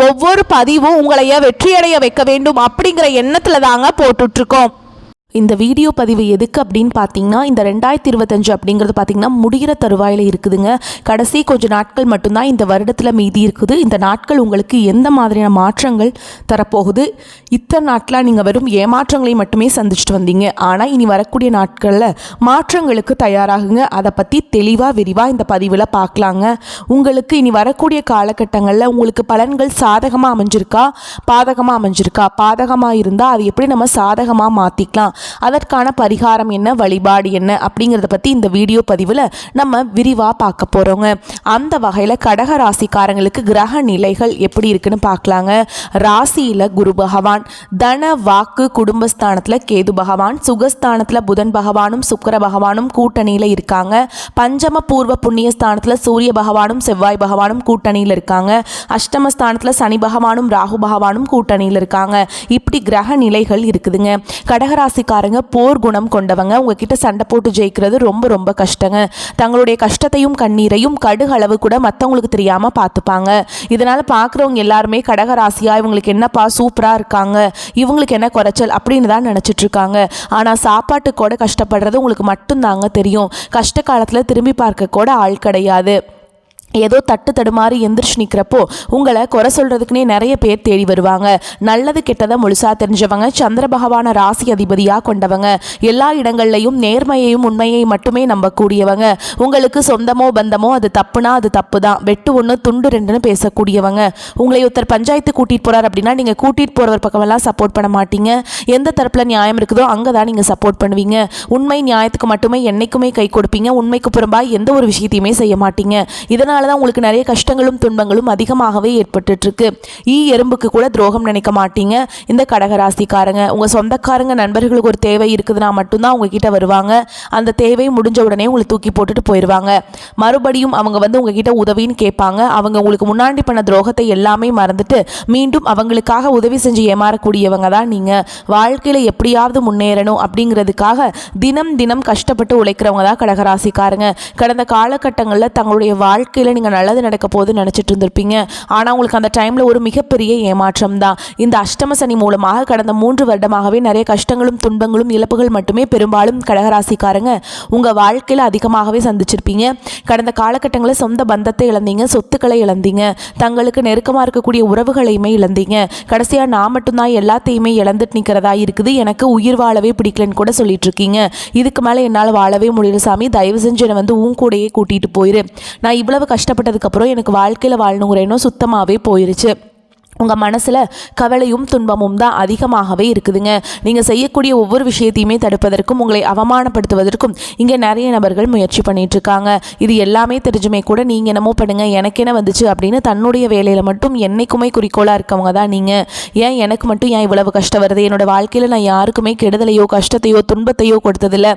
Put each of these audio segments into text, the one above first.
ஒவ்வொரு பதிவும் உங்களைய வெற்றியடைய வைக்க வேண்டும் அப்படிங்கிற எண்ணத்துல தாங்க போட்டுட்டு இருக்கோம் இந்த வீடியோ பதிவு எதுக்கு அப்படின்னு பார்த்தீங்கன்னா இந்த ரெண்டாயிரத்தி இருபத்தஞ்சு அப்படிங்கிறது பார்த்தீங்கன்னா முடிகிற தருவாயில் இருக்குதுங்க. கடைசி கொஞ்ச நாட்கள் மட்டும்தான் இந்த வருடத்தில் மீதி இருக்குது. இந்த நாட்கள் உங்களுக்கு எந்த மாதிரியான மாற்றங்கள் தரப்போகுது? இத்தனை நாட்களாக நீங்கள் வெறும் ஏமாற்றங்களை மட்டுமே சந்திச்சுட்டு வந்தீங்க. ஆனால் இனி வரக்கூடிய நாட்களில் மாற்றங்களுக்கு தயாராகுங்க. அதை பற்றி தெளிவாக விரிவாக இந்த பதிவில் பார்க்கலாங்க. உங்களுக்கு இனி வரக்கூடிய காலகட்டங்களில் உங்களுக்கு பலன்கள் சாதகமாக அமைஞ்சிருக்கா? பாதகமாக அமைஞ்சிருக்கா? பாதகமாக இருந்தால் அது எப்படி நம்ம சாதகமாக மாற்றிக்கலாம் அதற்கான பரிகாரம் என்ன வழிபாடு என்ன அப்படிங்கிறத பற்றி இந்த வீடியோ பதிவில் நம்ம விரிவாக பார்க்க போகிறோங்க அந்த வகையில் கடக ராசிக்காரங்களுக்கு கிரக நிலைகள் எப்படி இருக்குன்னு பார்க்கலாங்க. ராசியில் குரு பகவான் தன வாக்கு குடும்பஸ்தானத்தில் கேது பகவான் சுகஸ்தானத்தில் புதன் பகவானும் சுக்கிர பகவானும் கூட்டணியில் இருக்காங்க. பஞ்சம பூர்வ புண்ணியஸ்தானத்தில் சூரிய பகவானும் செவ்வாய் பகவானும் கூட்டணியில் இருக்காங்க. அஷ்டமஸ்தானத்தில் சனி பகவானும் ராகு பகவானும் கூட்டணியில் இருக்காங்க. இப்படி கிரக நிலைகள் இருக்குதுங்க. கடகராசிக்காரங்க போர் குணம் கொண்டவங்க உங்ககிட்ட சண்டை போட்டு ஜெயிக்கிறது ரொம்ப ரொம்ப கஷ்டங்க. தங்களுடைய கஷ்டத்தையும் கண்ணீரையும் கடுகளவு கூட மற்றவங்களுக்கு தெரியாமல் பார்த்துப்பாங்க இதனால் பார்க்குறவங்க எல்லாருமே கடகராசியா இவங்களுக்கு என்னப்பா சூப்பராக இருக்காங்க இவங்களுக்கு என்ன குறைச்சல் அப்படின்னு தான் நினச்சிட்ருக்காங்க ஆனால் சாப்பாட்டு கூட கஷ்டப்படுறது உங்களுக்கு மட்டும்தாங்க தெரியும். கஷ்ட காலத்தில் திரும்பி பார்க்க கூட ஆள் கிடையாது. ஏதோ தட்டு தடுமாறி எந்திரிச்சு நிற்கிறப்போ உங்களை குறை சொல்கிறதுக்குனே நிறைய பேர் தேடி வருவாங்க. நல்லது கெட்டதை முழுசாக தெரிஞ்சவங்க சந்திர பகவான ராசி அதிபதியாக கொண்டவங்க எல்லா இடங்கள்லையும் நேர்மையையும் உண்மையை மட்டுமே நம்பக்கூடியவங்க. உங்களுக்கு சொந்தமோ பந்தமோ அது தப்புனா அது தப்பு தான் வெட்டு ஒன்று துண்டு ரெண்டுன்னு பேசக்கூடியவங்க. உங்களை ஒருத்தர் பஞ்சாயத்து கூட்டிகிட்டு போகிறார் அப்படின்னா நீங்கள் கூட்டிகிட்டு போகிறவர் பக்கமெல்லாம் சப்போர்ட் பண்ண மாட்டீங்க. எந்த தரப்பில் நியாயம் இருக்குதோ அங்கே தான் நீங்கள் சப்போர்ட் பண்ணுவீங்க. உண்மை நியாயத்துக்கு மட்டுமே என்றைக்குமே கை கொடுப்பீங்க. உண்மைக்கு புறம்பாக எந்த ஒரு விஷயத்தையுமே செய்ய மாட்டீங்க. இதனால் தான் உங்களுக்கு நிறைய கஷ்டங்களும் துன்பங்களும் அதிகமாகவே ஏற்பட்டுட்டு ஈ எறும்புக்கு கூட துரோகம் நினைக்க மாட்டீங்க. இந்த கடகராசிக்காரங்க உங்கள் சொந்தக்காரங்க நண்பர்களுக்கு ஒரு தேவை இருக்குதுன்னா மட்டும்தான் உங்ககிட்ட வருவாங்க. அந்த தேவை முடிஞ்ச உடனே உங்களை தூக்கி போட்டுட்டு போயிடுவாங்க மறுபடியும் அவங்க வந்து உங்ககிட்ட உதவின்னு கேட்பாங்க. அவங்க உங்களுக்கு முன்னாடி பண்ண துரோகத்தை எல்லாமே மறந்துட்டு மீண்டும் அவங்களுக்காக உதவி செஞ்சு ஏமாறக்கூடியவங்க தான் நீங்கள் வாழ்க்கையில் எப்படியாவது முன்னேறணும் அப்படிங்கிறதுக்காக தினம் தினம் கஷ்டப்பட்டு உழைக்கிறவங்க தான் கடகராசிக்காரங்க. கடந்த காலகட்டங்களில் தங்களுடைய வாழ்க்கையில் நீங்கள் நல்லது நடக்க போது நினச்சிட்டு இருந்திருப்பீங்க. ஆனால் உங்களுக்கு அந்த டைமில் ஒரு மிகப்பெரிய ஏமாற்றம் தான். இந்த அஷ்டம சனி மூலமாக கடந்த மூன்று வருடமாகவே நிறைய கஷ்டங்களும் துன்பங்களும் இழப்புகள் மட்டுமே பெரும்பாலும் கடகராசிக்காரங்க உங்கள் வாழ்க்கையில் அதிகமாகவே சந்திச்சிருப்பீங்க. கடந்த காலகட்டங்களில் சொந்த பந்தத்தை இழந்தீங்க சொத்துக்களை இழந்தீங்க தங்களுக்கு நெருக்கமாக இருக்கக்கூடிய உறவுகளையுமே இழந்தீங்க. கடைசியாக நான் மட்டும்தான் எல்லாத்தையுமே இழந்துட்டு நிற்கிறதா இருக்குது. எனக்கு உயிர் வாழவே பிடிக்கலன்னு கூட சொல்லிட்டு இருக்கீங்க இதுக்கு மேலே என்னால் வாழவே முடியல சாமி. தயவு செஞ்சு என்னை வந்து உன் கூடயே கூட்டிகிட்டு போயிரு. நான் இவ்வளவு கஷ்டப்பட்டதுக்கப்புறம் எனக்கு வாழ்க்கையில் வாழணுங்கிற எண்ணம் சுத்தமாகவே போயிருச்சு. உங்கள் மனசில் கவலையும் துன்பமும் தான் அதிகமாகவே இருக்குதுங்க. நீங்கள் செய்யக்கூடிய ஒவ்வொரு விஷயத்தையுமே தடுப்பதற்கும் உங்களை அவமானப்படுத்துவதற்கும் இங்கே நிறைய நபர்கள் முயற்சி பண்ணிகிட்ருக்காங்க இது எல்லாமே தெரிஞ்சுமே கூட நீங்கள் என்னமோ பண்ணுங்கள் எனக்கு என்ன வந்துச்சு அப்படின்னு தன்னுடைய வேலையில் மட்டும் என்றைக்குமே குறிக்கோளாக இருக்கவங்க தான் நீங்கள் ஏன் எனக்கு மட்டும் ஏன் இவ்வளவு கஷ்டம் வருது? என்னோடய வாழ்க்கையில் நான் யாருக்குமே கெடுதலையோ கஷ்டத்தையோ துன்பத்தையோ கொடுத்ததில்ல.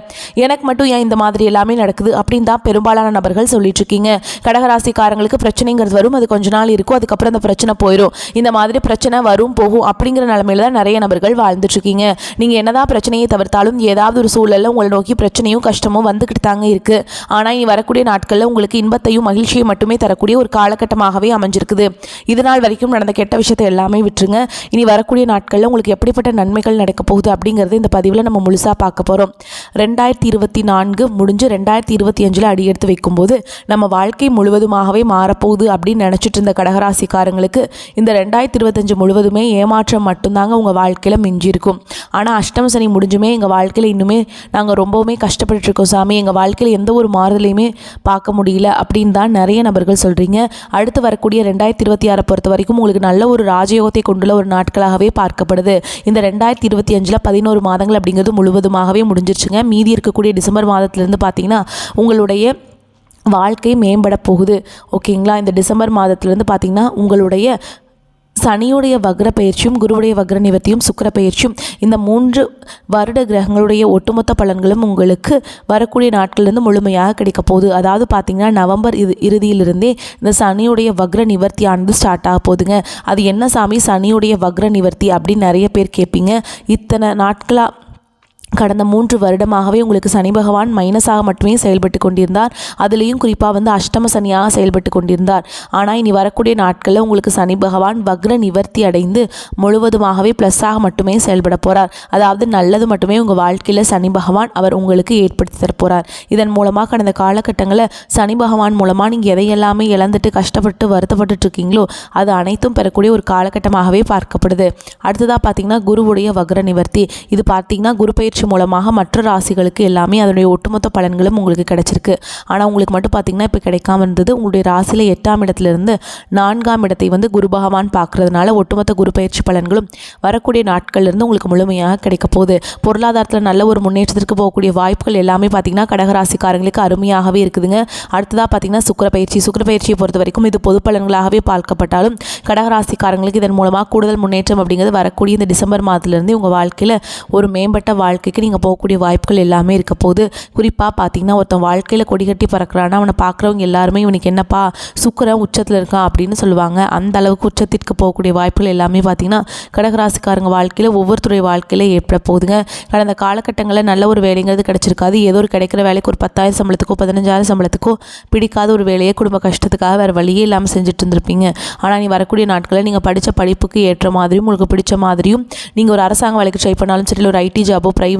எனக்கு மட்டும் ஏன் இந்த மாதிரி எல்லாமே நடக்குது அப்படின்னு தான் பெரும்பாலான நபர்கள் சொல்லிட்டு இருக்கீங்க. கடகராசிக்காரங்களுக்கு பிரச்சனைங்கிறது வரும் அது கொஞ்ச நாள் இருக்கும் அதுக்கப்புறம் அந்த பிரச்சனை போயிடும் இந்த மாதிரி பிரச்சனை வரும் போகும் அப்படிங்கிற நிலமையில தான் நிறைய நபர்கள் வாழ்ந்துட்டுருக்கீங்க. நீங்கள் என்னதான் பிரச்சனையை தவிர்த்தாலும் ஏதாவது ஒரு சூழலில் உங்களை நோக்கி பிரச்சனையும் கஷ்டமும் வந்துக்கிட்டு தாங்க இருக்குது ஆனால் இனி வரக்கூடிய நாட்களில் உங்களுக்கு இன்பத்தையும் மகிழ்ச்சியை மட்டுமே தரக்கூடிய ஒரு காலகட்டமாகவே அமைஞ்சிருக்குது. இது நாள் வரைக்கும் நடந்த கெட்ட விஷயத்தை எல்லாமே விட்டுருங்க. இனி வரக்கூடிய நாட்களில் உங்களுக்கு எப்படிப்பட்ட நன்மைகள் நடக்க போகுது அப்படிங்கிறது இந்த பதிவில் நம்ம முழுசாக பார்க்க போகிறோம் ரெண்டாயிரத்தி இருபத்தி நான்கு முடிஞ்சு ரெண்டாயிரத்தி இருபத்தி அஞ்சில் அடி எடுத்து வைக்கும்போது நம்ம வாழ்க்கை முழுவதுமாகவே மாறப்போகுது அப்படின்னு நினச்சிட்டு இருந்த கடகராசிக்காரங்களுக்கு இந்த ரெண்டாயிரத்தி ரெண்டாயிரத்தி இருபத்தஞ்சு முழுவதுமே ஏமாற்றம் மட்டும்தாங்க உங்கள் வாழ்க்கையில் மிஞ்சிருக்கும் ஆனால் அஷ்டம சனி முடிஞ்சுமே எங்கள் வாழ்க்கையில் இன்னுமே நாங்கள் ரொம்பவுமே கஷ்டப்பட்டுருக்கோம் சாமி. எங்கள் வாழ்க்கையில் எந்த ஒரு மாறுதலையுமே பார்க்க முடியல அப்படின்னு தான் நிறைய நபர்கள் சொல்கிறீங்க அடுத்து வரக்கூடிய ரெண்டாயிரத்தி இருபத்தி ஆறை பொறுத்த வரைக்கும் உங்களுக்கு நல்ல ஒரு ராஜயோகத்தை கொண்டுள்ள ஒரு நாட்களாகவே பார்க்கப்படுது. இந்த ரெண்டாயிரத்தி இருபத்தி அஞ்சில் பதினோரு மாதங்கள் அப்படிங்கிறது முழுவதுமாகவே முடிஞ்சிருச்சுங்க. மீதி இருக்கக்கூடிய டிசம்பர் மாதத்துலேருந்து பார்த்தீங்கன்னா உங்களுடைய வாழ்க்கை மேம்பட போகுது. ஓகேங்களா? இந்த டிசம்பர் மாதத்துலேருந்து பார்த்தீங்கன்னா உங்களுடைய சனியுடைய வக்ர பயிற்சியும் குருவுடைய வக்ர நிவர்த்தியும் சுக்கர பயிற்சியும் இந்த மூன்று வருட கிரகங்களுடைய ஒட்டுமொத்த பலன்களும் உங்களுக்கு வரக்கூடிய நாட்கள்லேருந்து முழுமையாக கிடைக்க போகுது. அதாவது பார்த்தீங்கன்னா நவம்பர் இது இறுதியிலிருந்தே இந்த சனியுடைய வக்ர நிவர்த்தியானது ஸ்டார்ட் ஆக போகுதுங்க. அது என்ன சாமி? சனியுடைய வக்ர நிவர்த்தி அப்படின்னு நிறைய பேர் கேட்பீங்க. இத்தனை நாட்களாக கடந்த மூன்று வருடமாகவே உங்களுக்கு சனி பகவான் மைனஸாக மட்டுமே செயல்பட்டு கொண்டிருந்தார். அதுலேயும் குறிப்பாக வந்து அஷ்டம சனியாக செயல்பட்டு கொண்டிருந்தார். ஆனால் இனி வரக்கூடிய நாட்களில் உங்களுக்கு சனி பகவான் வக்ர நிவர்த்தி அடைந்து முழுவதுமாகவே ப்ளஸ்ஸாக மட்டுமே செயல்பட போகிறார் அதாவது நல்லது மட்டுமே உங்கள் வாழ்க்கையில் சனி பகவான் அவர் உங்களுக்கு ஏற்படுத்தி தரப்போகிறார் இதன் மூலமாக கடந்த காலகட்டங்களில் சனி பகவான் மூலமாக நீங்கள் எதையெல்லாமே இழந்துட்டு கஷ்டப்பட்டு வருத்தப்பட்டுட்டு இருக்கீங்களோ அது அனைத்தும் பெறக்கூடிய ஒரு காலகட்டமாகவே பார்க்கப்படுது. அடுத்ததாக பார்த்தீங்கன்னா குருவுடைய வக்ர நிவர்த்தி. இது பார்த்தீங்கன்னா குரு பயிற்சி மூலமாக மற்ற ராசிகளுக்கு எல்லாமே அதனுடைய ஒட்டுமொத்த பலன்களும் உங்களுக்கு கிடைச்சிருக்கு. ஆனால் உங்களுக்கு மட்டும் பார்த்தீங்கன்னா இப்போ கிடைக்காம இருந்தது. உங்களுடைய ராசியில் எட்டாம் இடத்துலேருந்து நான்காம் இடத்தை வந்து குரு பகவான் பார்க்கறதுனால ஒட்டுமொத்த குரு பயிற்சி பலன்களும் வரக்கூடிய நாட்கள்லேருந்து உங்களுக்கு முழுமையாக கிடைக்க போகுது. பொருளாதாரத்தில் நல்ல ஒரு முன்னேற்றத்திற்கு போகக்கூடிய வாய்ப்புகள் எல்லாமே பார்த்தீங்கன்னா கடகராசிக்காரங்களுக்கு அருமையாகவே இருக்குதுங்க. அடுத்ததாக பார்த்தீங்கன்னா சுக்கர பயிற்சி. சுக்கர பயிற்சியை பொறுத்த வரைக்கும் இது பொது பலன்களாகவே பார்க்கப்பட்டாலும் கடகராசிக்காரங்களுக்கு இதன் மூலமாக கூடுதல் முன்னேற்றம் அப்படிங்கிறது வரக்கூடிய இந்த டிசம்பர் மாதத்துலேருந்து உங்கள் வாழ்க்கையில் ஒரு மேம்பட்ட வாழ்க்கை வாழ்க்கைக்கு நீங்கள் போகக்கூடிய வாய்ப்புகள் எல்லாமே இருக்க போது குறிப்பாக பார்த்தீங்கன்னா ஒருத்தன் வாழ்க்கையில் கொடி கட்டி பறக்கிறான்னா அவனை பார்க்குறவங்க எல்லாருமே இவனுக்கு என்னப்பா சுக்கரன் உச்சத்தில் இருக்கான் அப்படின்னு சொல்லுவாங்க. அந்த அளவுக்கு உச்சத்திற்கு போகக்கூடிய வாய்ப்புகள் எல்லாமே பார்த்தீங்கன்னா கடகராசிக்காரங்க வாழ்க்கையில் ஒவ்வொருத்தருடைய வாழ்க்கையில் ஏற்பட போகுதுங்க. கடந்த காலகட்டங்களில் நல்ல ஒரு வேலைங்கிறது கிடச்சிருக்காது. ஏதோ ஒரு கிடைக்கிற வேலைக்கு ஒரு பத்தாயிரம் சம்பளத்துக்கோ பதினஞ்சாயிரம் சம்பளத்துக்கோ பிடிக்காத ஒரு வேலையை குடும்ப கஷ்டத்துக்காக வேறு வழியே இல்லாமல் செஞ்சுட்டு இருந்திருப்பீங்க ஆனால் நீ வரக்கூடிய நாட்களில் நீங்கள் படித்த படிப்புக்கு ஏற்ற மாதிரியும் உங்களுக்கு பிடிச்ச மாதிரியும் நீங்கள் ஒரு அரசாங்க வேலைக்கு ட்ரை பண்ணாலும் சரி இல்லை ஒரு ஐடி ஜாபோ ப்ரைவேட்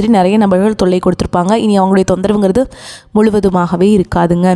நிறைய நபர்கள் தொல்லை கொடுத்துருப்பாங்க. இனி அவங்களுடைய தொந்தரவுங்கிறது முழுவதுமாகவே இருக்காதுங்க.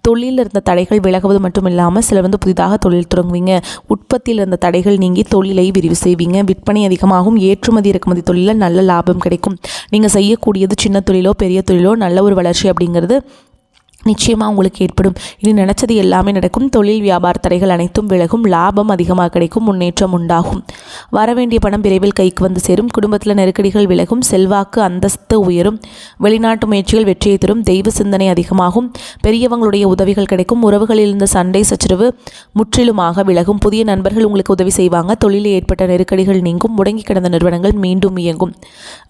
தொழிலில் இருந்த தடைகள் விலகுவது மட்டும் இல்லாமல் சிலர் வந்து புதிதாக தொழில் தொடங்குவீங்க. உற்பத்தியில் இருந்த தடைகள் நீங்கி தொழிலை விரிவு செய்வீங்க. விற்பனை அதிகமாகும். ஏற்றுமதி இறக்குமதி தொழிலில் நல்ல லாபம் கிடைக்கும். நீங்கள் செய்யக்கூடியது சின்ன தொழிலோ பெரிய தொழிலோ நல்ல ஒரு வளர்ச்சி அப்படிங்கிறது நிச்சயமாக உங்களுக்கு ஏற்படும். இனி நினச்சது எல்லாமே நடக்கும். தொழில் வியாபார தடைகள் அனைத்தும் விலகும். லாபம் அதிகமாக கிடைக்கும். முன்னேற்றம் உண்டாகும். வரவேண்டிய பணம் விரைவில் கைக்கு வந்து சேரும். குடும்பத்தில் நெருக்கடிகள் விலகும். செல்வாக்கு அந்தஸ்து உயரும். வெளிநாட்டு முயற்சிகள் வெற்றியை தரும். தெய்வ சிந்தனை அதிகமாகும். பெரியவங்களுடைய உதவிகள் கிடைக்கும். உறவுகளில் இருந்த சண்டை சச்சரவு முற்றிலுமாக விலகும். புதிய நண்பர்கள் உங்களுக்கு உதவி செய்வாங்க. தொழிலில் ஏற்பட்ட நெருக்கடிகள் நீங்கும். முடங்கி கிடந்த நிறுவனங்கள் மீண்டும் இயங்கும்.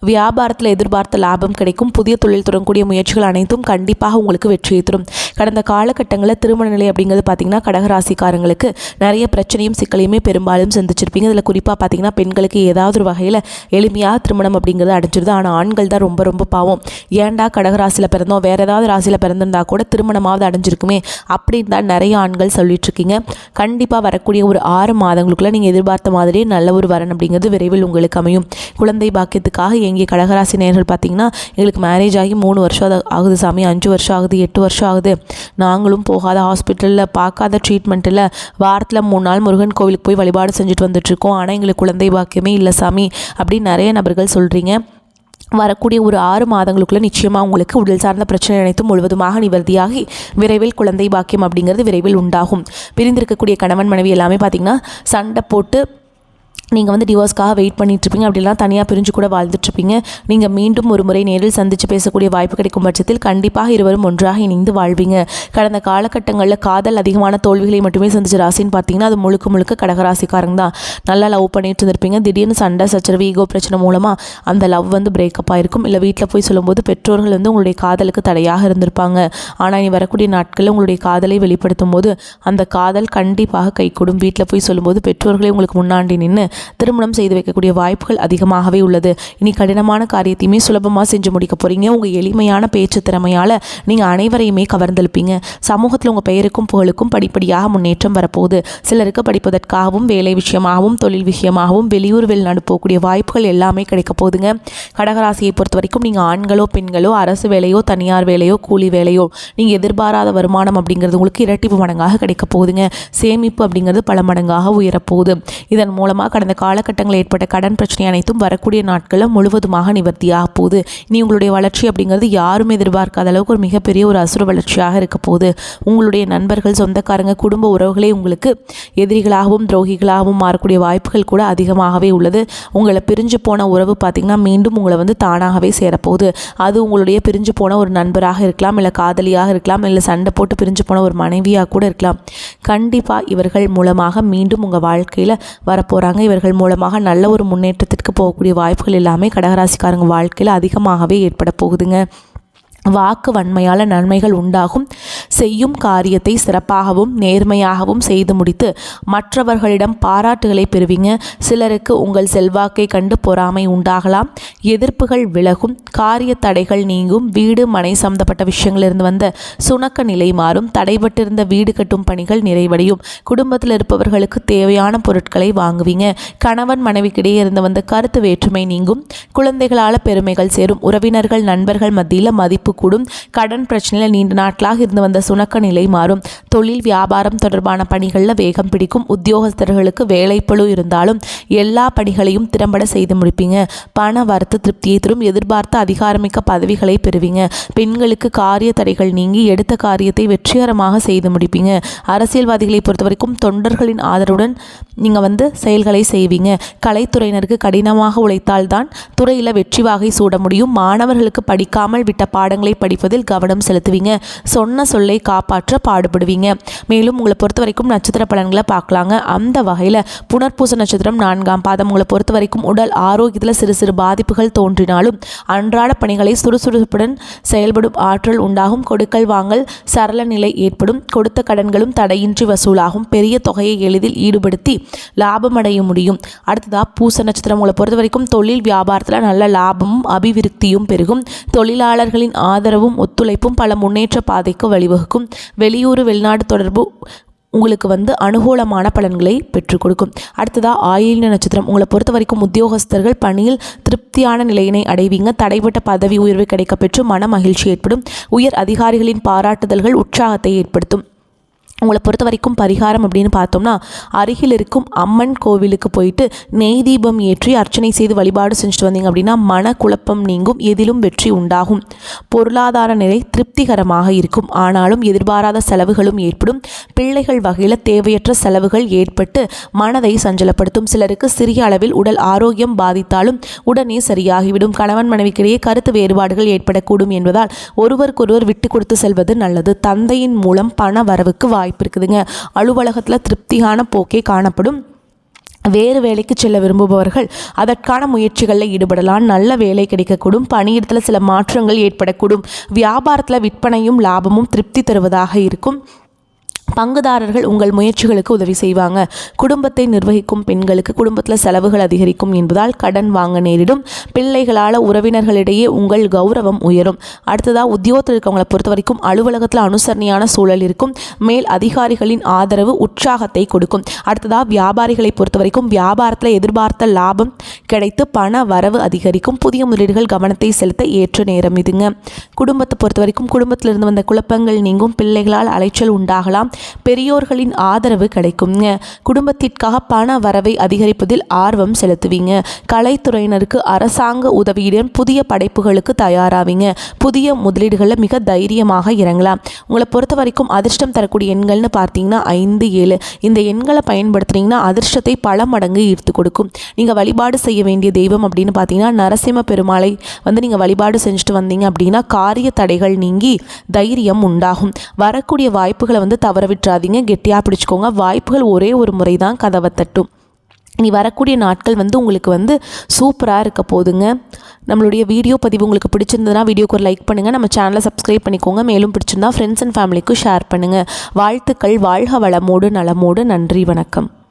வியாபாரத்தில் எதிர்பார்த்த லாபம் கிடைக்கும். புதிய தொழில் தொடங்கக்கூடிய முயற்சிகள் அனைத்தும் கண்டிப்பாக உங்களுக்கு வெற்றியை தரும் கடந்த காலகட்டங்களில் திருமண நிலை அப்படிங்கிறது பார்த்திங்கன்னா கடகராசிக்காரங்களுக்கு நிறைய பிரச்சனையும் சிக்கலையுமே பெரும்பாலும் சந்திச்சிருப்பீங்க. இதில் குறிப்பாக பார்த்தீங்கன்னா பெண்களுக்கு ஏதாவது ஒரு வகையில் எளிமையாக திருமணம் அப்படிங்கிறது அடைஞ்சிருது. ஆனால் ஆண்கள் தான் ரொம்ப ரொம்ப பாவம். ஏன்டா கடகராசியில் பிறந்தோம்? வேறு ஏதாவது ராசியில் பிறந்திருந்தா கூட திருமணமாவது அடைஞ்சிருக்குமே அப்படின்னு தான் நிறைய ஆண்கள் சொல்லிட்டுருக்கீங்க. கண்டிப்பாக வரக்கூடிய ஒரு ஆறு மாதங்களுக்குள்ளே நீங்கள் எதிர்பார்த்த மாதிரியே நல்ல ஒரு வரன் அப்படிங்கிறது விரைவில் உங்களுக்கு அமையும். குழந்தை பாக்கியத்துக்காக எங்கே கடகராசி நேர்கள் பார்த்தீங்கன்னா எங்களுக்கு மேரேஜ் ஆகி மூணு வருஷம் ஆகுது சாமி. அஞ்சு வருஷம் ஆகுது எட்டு வருஷம் ஆகுது. நாங்களும் போகாத ஹாஸ்பிட்டலில் பார்க்காத ட்ரீட்மெண்ட்டில் வாரத்தில் மூணு நாள் முருகன் கோவிலுக்கு போய் வழிபாடு செஞ்சுட்டு வந்துட்டுருக்கோம். ஆனால் எங்களுக்கு குழந்தை பாக்கியமே இல்லை சாமி அப்படின்னு நிறைய நபர்கள் சொல்கிறீங்க வரக்கூடிய ஒரு ஆறு மாதங்களுக்குள்ளே நிச்சயமாக உங்களுக்கு உடல் சார்ந்த பிரச்சனை அனைத்தும் முழுவதுமாக நிவர்த்தியாகி விரைவில் குழந்தை பாக்கியம் அப்படிங்கிறது விரைவில் உண்டாகும். பிரிந்திருக்கக்கூடிய கணவன் மனைவி எல்லாமே பார்த்திங்கன்னா சண்டை போட்டு நீங்கள் வந்து டிவோர்ஸ்க்காக வெயிட் பண்ணிட்டு இருப்பீங்க அப்படிலாம் தனியாக பிரிஞ்சு கூட வாழ்ந்துட்டுருப்பீங்க. நீங்கள் மீண்டும் ஒரு முறை நேரில் சந்தித்து பேசக்கூடிய வாய்ப்பு கிடைக்கும் பட்சத்தில் கண்டிப்பாக இருவரும் ஒன்றாக இணைந்து வாழ்வீங்க. கடந்த காலகட்டங்களில் காதல் அதிகமான தோல்விகளை மட்டுமே சந்திச்ச ராசின்னு பார்த்தீங்கன்னா அது முழுக்க முழுக்க கடகராசிக்காரங்க தான். நல்லா லவ் பண்ணிட்டு இருந்திருப்பீங்க. திடீர்னு சண்டை சச்சரவு ஈகோ பிரச்சனை மூலமாக அந்த லவ் வந்து பிரேக்கப் ஆயிருக்கும். இல்லை வீட்டில் போய் சொல்லும்போது பெற்றோர்கள் வந்து உங்களுடைய காதலுக்கு தடையாக இருந்திருப்பாங்க. ஆனால் இனி வரக்கூடிய நாட்களில் உங்களுடைய காதலை வெளிப்படுத்தும் போது அந்த காதல் கண்டிப்பாக கைகூடும். வீட்டில் போய் சொல்லும்போது பெற்றோர்களே உங்களுக்கு முன்னாடி நின்று திருமணம் செய்து வைக்கக்கூடிய வாய்ப்புகள் அதிகமாகவே உள்ளது. இனி கடினமான காரியத்தையுமே சுலபமாக செஞ்சு முடிக்க போகிறீங்க உங்கள் எளிமையான பேச்சு திறமையால் நீங்கள் அனைவரையுமே கவர்ந்தெழுப்பீங்க. சமூகத்தில் உங்கள் பெயருக்கும் புகழுக்கும் படிப்படியாக முன்னேற்றம் வரப்போகுது. சிலருக்கு படிப்பதற்காகவும் வேலை விஷயமாகவும் தொழில் விஷயமாகவும் வெளியூர் வெளிநாடு போகக்கூடிய வாய்ப்புகள் எல்லாமே கிடைக்க போகுதுங்க. கடகராசியை பொறுத்த வரைக்கும் நீங்கள் ஆண்களோ பெண்களோ அரசு வேலையோ தனியார் வேலையோ கூலி வேலையோ நீங்கள் எதிர்பாராத வருமானம் அப்படிங்கிறது உங்களுக்கு இரட்டிப்பு மடங்காக கிடைக்க போகுதுங்க. சேமிப்பு அப்படிங்கிறது பல மடங்காக உயரப்போகுது இதன் மூலமாக கடந்த காலகட்டங்களில் ஏற்பட்ட கடன் பிரச்சனை அனைத்தும் வரக்கூடிய நாட்களில் முழுவதுமாக நிவர்த்தியாக போகுது. இனி உங்களுடைய வளர்ச்சி அப்படிங்கிறது யாரும் எதிர்பார்க்காத அளவுக்கு ஒரு மிகப்பெரிய ஒரு அசுர வளர்ச்சியாக இருக்க போகுது. உங்களுடைய நண்பர்கள் சொந்தக்காரங்க குடும்ப உறவுகளே உங்களுக்கு எதிரிகளாகவும் துரோகிகளாகவும் மாறக்கூடிய வாய்ப்புகள் கூட அதிகமாகவே உள்ளது. உங்களை பிரிஞ்சு போன உறவு பார்த்திங்கன்னா மீண்டும் உங்களை வந்து தானாகவே சேரப்போகுது. அது உங்களுடைய பிரிஞ்சு போன ஒரு நண்பராக இருக்கலாம் இல்லை காதலியாக இருக்கலாம் இல்லை சண்டை போட்டு பிரிஞ்சு போன ஒரு மனைவியாக கூட இருக்கலாம். கண்டிப்பாக இவர்கள் மூலமாக மீண்டும் உங்கள் வாழ்க்கையில் வரப்போகிறாங்க இவர்கள் மூலமாக நல்ல ஒரு முன்னேற்றத்திற்கு போகக்கூடிய வாய்ப்புகள் எல்லாமே கடகராசிக்காரங்க வாழ்க்கையில் அதிகமாகவே ஏற்பட போகுதுங்க. வாக்கு வன்மையால் நன்மைகள் உண்டாகும். செய்யும் காரியத்தை சிறப்பாகவும் நேர்மையாகவும் செய்து முடித்து மற்றவர்களிடம் பாராட்டுகளை பெறுவீங்க. சிலருக்கு உங்கள் செல்வாக்கை கண்டு பொறாமை உண்டாகலாம். எதிர்ப்புகள் விலகும். காரிய தடைகள் நீங்கும். வீடு மனை சம்பந்தப்பட்ட விஷயங்களிலிருந்து வந்த சுணக்க நிலை மாறும். தடைபட்டிருந்த வீடு கட்டும் பணிகள் நிறைவடையும். குடும்பத்தில் இருப்பவர்களுக்கு தேவையான பொருட்களை வாங்குவீங்க. கணவன் மனைவிக்கிடையே இருந்து வந்த கருத்து வேற்றுமை நீங்கும். குழந்தைகளால் பெருமைகள் சேரும். உறவினர்கள் நண்பர்கள் மத்தியில் மதிப்பு கூடும். கடன் பிரச்சனையில் நீண்ட நாட்களாக இருந்து வந்த சுணக்க நிலை மாறும். தொழில் வியாபாரம் தொடர்பான பணிகளில் வேகம் பிடிக்கும். உத்தியோகஸ்தர்களுக்கு வேலைப்பழு இருந்தாலும் எல்லா பணிகளையும் திறம்பட செய்து முடிப்பீங்க. பண வரத்து திருப்தியை தரும். எதிர்பார்த்த அதிகாரமிக்க பதவிகளை பெறுவீங்க. பெண்களுக்கு காரிய தடைகள் நீங்கி எடுத்த காரியத்தை வெற்றிகரமாக செய்து முடிப்பீங்க. அரசியல்வாதிகளை பொறுத்தவரைக்கும் தொண்டர்களின் ஆதரவுடன் நீங்கள் வந்து செயல்களை செய்வீங்க. கலைத்துறையினருக்கு கடினமாக உழைத்தால்தான் துறையில் வெற்றி வாகை சூட முடியும். மாணவர்களுக்கு படிக்காமல் விட்ட பாடங்கள் படிப்பதில் கவனம் செலுத்துவீங்க. சொன்ன சொல்லை காப்பாற்ற பாடுபடுவீங்க. மேலும் உங்களை பொறுத்த வரைக்கும் நட்சத்திர பலன்களை பார்க்கலாங்க. அந்த வகையில் புனர்பூச நட்சத்திரம் நான்காம் பாதம். உங்களை பொறுத்த வரைக்கும் உடல் ஆரோக்கியத்தில் சிறு சிறு பாதிப்புகள் தோன்றினாலும் அன்றாட பணிகளை சுறுசுறுப்புடன் செயல்படும் ஆற்றல் உண்டாகும். கொடுக்கல் வாங்கல் சரள நிலை ஏற்படும். கொடுத்த கடன்களும் தடையின்றி வசூலாகும். பெரிய தொகையை எளிதில் ஈடுபடுத்தி லாபமடைய முடியும். அடுத்ததாக பூச நட்சத்திரம். உங்களை பொறுத்த வரைக்கும் தொழில் வியாபாரத்தில் நல்ல லாபமும் அபிவிருத்தியும் பெருகும். தொழிலாளர்களின் ஆதரவும் ஒத்துழைப்பும் பல முன்னேற்ற பாதைக்கு வழிவகுக்கும். வெளியூர் வெளிநாடு தொடர்பு உங்களுக்கு வந்து அனுகூலமான பலன்களை பெற்றுக் கொடுக்கும். அடுத்ததாக ஆயில்ய நட்சத்திரம் உங்களை பொறுத்த வரைக்கும் உத்தியோகஸ்தர்கள் பணியில் திருப்தியான நிலையினை அடைவீங்க. தடைப்பட்ட பதவி உயர்வு கிடைக்கப்பெற்று மன மகிழ்ச்சி ஏற்படும். உயர் அதிகாரிகளின் பாராட்டுதல்கள் உற்சாகத்தை ஏற்படுத்தும். உங்களை பொறுத்த வரைக்கும் பரிகாரம் அப்படின்னு பார்த்தோம்னா அருகில் இருக்கும் அம்மன் கோவிலுக்கு போயிட்டு நெய் தீபம் ஏற்றி அர்ச்சனை செய்து வழிபாடு செஞ்சுட்டு வந்தீங்க அப்படின்னா மன குழப்பம் நீங்கும் எதிலும் வெற்றி உண்டாகும். பொருளாதார நிலை திருப்திகரமாக இருக்கும். ஆனாலும் எதிர்பாராத செலவுகளும் ஏற்படும். பிள்ளைகள் வகையில் தேவையற்ற செலவுகள் ஏற்பட்டு மனதை சஞ்சலப்படுத்தும். சிலருக்கு சிறிய அளவில் உடல் ஆரோக்கியம் பாதித்தாலும் உடனே சரியாகிவிடும். கணவன் மனைவிக்கிடையே கருத்து வேறுபாடுகள் ஏற்படக்கூடும் என்பதால் ஒருவருக்கொருவர் விட்டு கொடுத்து செல்வது நல்லது. தந்தையின் மூலம் பண வரவுக்கு வாய்ப்பு இருக்குதுங்க அலுவலகத்தில் திருப்தியான போக்கே காணப்படும். வேறு வேலைக்கு செல்ல விரும்புபவர்கள் அதற்கான முயற்சிகளில் ஈடுபடலாம். நல்ல வேலை கிடைக்கக்கூடும். பணியிடத்தில் சில மாற்றங்கள் ஏற்படக்கூடும். வியாபாரத்தில் விற்பனையும் லாபமும் திருப்தி தருவதாக இருக்கும். பங்குதாரர்கள் உங்கள் முயற்சிகளுக்கு உதவி செய்வாங்க. குடும்பத்தை நிர்வகிக்கும் பெண்களுக்கு குடும்பத்தில் செலவுகள் அதிகரிக்கும் என்பதால் கடன் வாங்க நேரிடும். பிள்ளைகளால் உறவினர்களிடையே உங்கள் கௌரவம் உயரும். அடுத்ததாக உத்தியோகத்தில் இருக்கவங்களை பொறுத்த வரைக்கும் அலுவலகத்தில் அனுசரணையான சூழல் இருக்கும். மேல் அதிகாரிகளின் ஆதரவு உற்சாகத்தை கொடுக்கும். அடுத்ததாக வியாபாரிகளை பொறுத்த வரைக்கும் வியாபாரத்தில் எதிர்பார்த்த லாபம் கிடைத்து பண வரவு அதிகரிக்கும். புதிய முதலீடுகள் கவனத்தை செலுத்த ஏற்ற நேரம் இதுங்க. குடும்பத்தை பொறுத்த வரைக்கும் குடும்பத்திலிருந்து வந்த குழப்பங்கள் நீங்கும். பிள்ளைகளால் அலைச்சல் உண்டாகலாம். பெரியோர்களின் ஆதரவு கிடைக்குங்க குடும்பத்திற்காக பண வரவை அதிகரிப்பதில் ஆர்வம் செலுத்துவீங்க. கலைத்துறையினருக்கு அரசாங்க உதவியுடன் புதிய படைப்புகளுக்கு தயாராவீங்க. புதிய முதலீடுகளில் மிக தைரியமாக இறங்கலாம். உங்களை பொறுத்த வரைக்கும் அதிர்ஷ்டம் தரக்கூடிய எண்கள்னு பார்த்தீங்கன்னா ஐந்து ஏழு. இந்த எண்களை பயன்படுத்துனீங்கன்னா அதிர்ஷ்டத்தை பல மடங்கு ஈர்த்து கொடுக்கும். நீங்கள் வழிபாடு செய்ய வேண்டிய தெய்வம் அப்படின்னு பார்த்தீங்கன்னா நரசிம்ம பெருமாளை வந்து நீங்கள் வழிபாடு செஞ்சுட்டு வந்தீங்க அப்படின்னா காரிய தடைகள் நீங்கி தைரியம் உண்டாகும். வரக்கூடிய வாய்ப்புகளை வந்து தவறு விட்டுறாதீங்க கெட்டியாக பிடிச்சிக்கோங்க. வாய்ப்புகள் ஒரே ஒரு முறை தான் கதவை தட்டும். இனி வரக்கூடிய நாட்கள் வந்து உங்களுக்கு வந்து சூப்பராக இருக்க போதுங்க. நம்மளுடைய வீடியோ பதிவு உங்களுக்கு பிடிச்சிருந்ததுன்னா வீடியோக்கு ஒரு லைக் பண்ணுங்கள் நம்ம சேனலை சப்ஸ்கிரைப் பண்ணிக்கோங்க. மேலும் பிடிச்சிருந்தா ஃப்ரெண்ட்ஸ் அண்ட் ஃபேமிலிக்கும் ஷேர் பண்ணுங்கள் வாழ்த்துக்கள். வாழ்க வளமோடு நலமோடு. நன்றி. வணக்கம்.